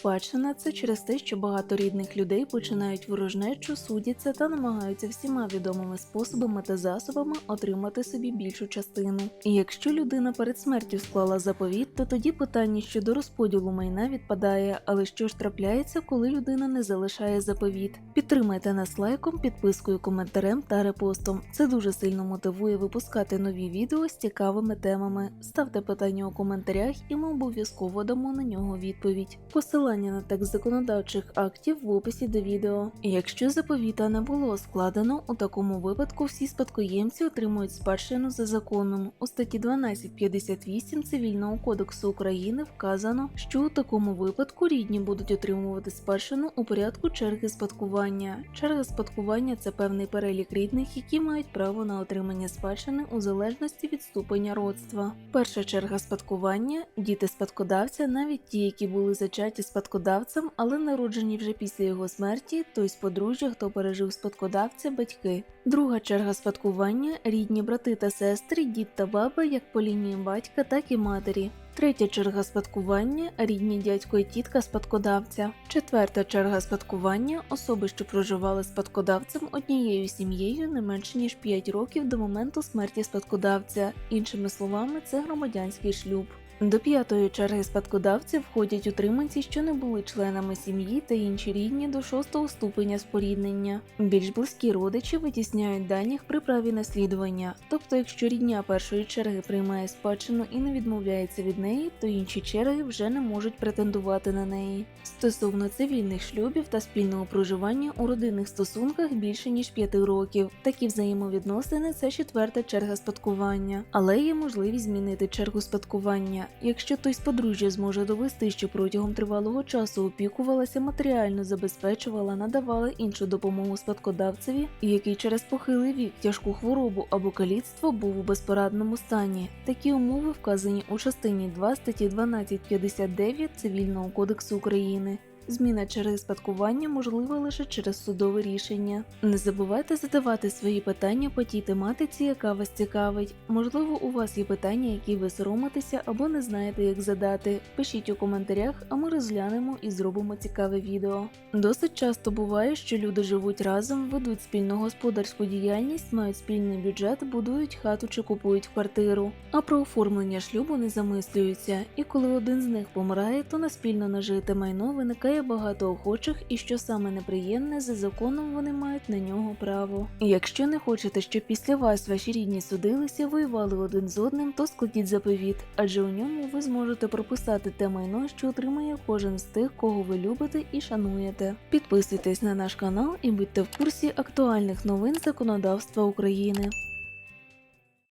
Спадщина це через те, що багато рідних людей починають ворожнечу, судяться та намагаються всіма відомими способами та засобами отримати собі більшу частину. І якщо людина перед смертю склала заповіт, то тоді питання щодо розподілу майна відпадає. Але що ж трапляється, коли людина не залишає заповіт? Підтримайте нас лайком, підпискою, коментарем та репостом. Це дуже сильно мотивує випускати нові відео з цікавими темами. Ставте питання у коментарях, і ми обов'язково дамо на нього відповідь. Посилання на текст законодавчих актів в описі до відео. Якщо заповіта не було складено, у такому випадку всі спадкоємці отримують спадщину за законом. У статті 1258 Цивільного кодексу України вказано, що у такому випадку рідні будуть отримувати спадщину у порядку черги спадкування. Черга спадкування це певний перелік рідних, які мають право на отримання спадщини у залежності від ступеня родства. Перша черга спадкування діти спадкодавця, навіть ті, які були зачаті спадкодавцем, але народжені вже після його смерті, тобто подружжя, хто пережив спадкодавця, батьки. Друга черга спадкування рідні брати та сестри, дід та баба, як по лінії батька, так і матері. Третя черга спадкування рідні дядько і тітка спадкодавця. Четверта черга спадкування особи, що проживали спадкодавцем однією сім'єю не менше ніж 5 років до моменту смерті спадкодавця. Іншими словами, це громадянський шлюб. До п'ятої черги спадкодавців входять утриманці, що не були членами сім'ї та інші рідні до шостого ступеня споріднення. Більш близькі родичі витісняють даних при праві наслідування. Тобто, якщо рідня першої черги приймає спадщину і не відмовляється від неї, то інші черги вже не можуть претендувати на неї. Стосовно цивільних шлюбів та спільного проживання у родинних стосунках більше ніж 5 років. Такі взаємовідносини це четверта черга спадкування, але є можливість змінити чергу спадкування. Якщо той з подружжя зможе довести, що протягом тривалого часу опікувалася, матеріально забезпечувала, надавала іншу допомогу спадкодавцеві, який через похилий вік, тяжку хворобу або каліцтво був у безпорадному стані. Такі умови вказані у частині 2 статті 1259 Цивільного кодексу України. Зміна черги спадкування можлива лише через судове рішення. Не забувайте задавати свої питання по тій тематиці, яка вас цікавить. Можливо, у вас є питання, які ви соромитеся або не знаєте, як задати. Пишіть у коментарях, а ми розглянемо і зробимо цікаве відео. Досить часто буває, що люди живуть разом, ведуть спільну господарську діяльність, мають спільний бюджет, будують хату чи купують квартиру. А про оформлення шлюбу не замислюються. І коли один з них помирає, то на спільно нажите майно виникає багато охочих, і що саме неприємне, за законом вони мають на нього право. Якщо не хочете, щоб після вас ваші рідні судилися, воювали один з одним, то складіть заповіт, адже у ньому ви зможете прописати те майно, що отримає кожен з тих, кого ви любите і шануєте. Підписуйтесь на наш канал і будьте в курсі актуальних новин законодавства України.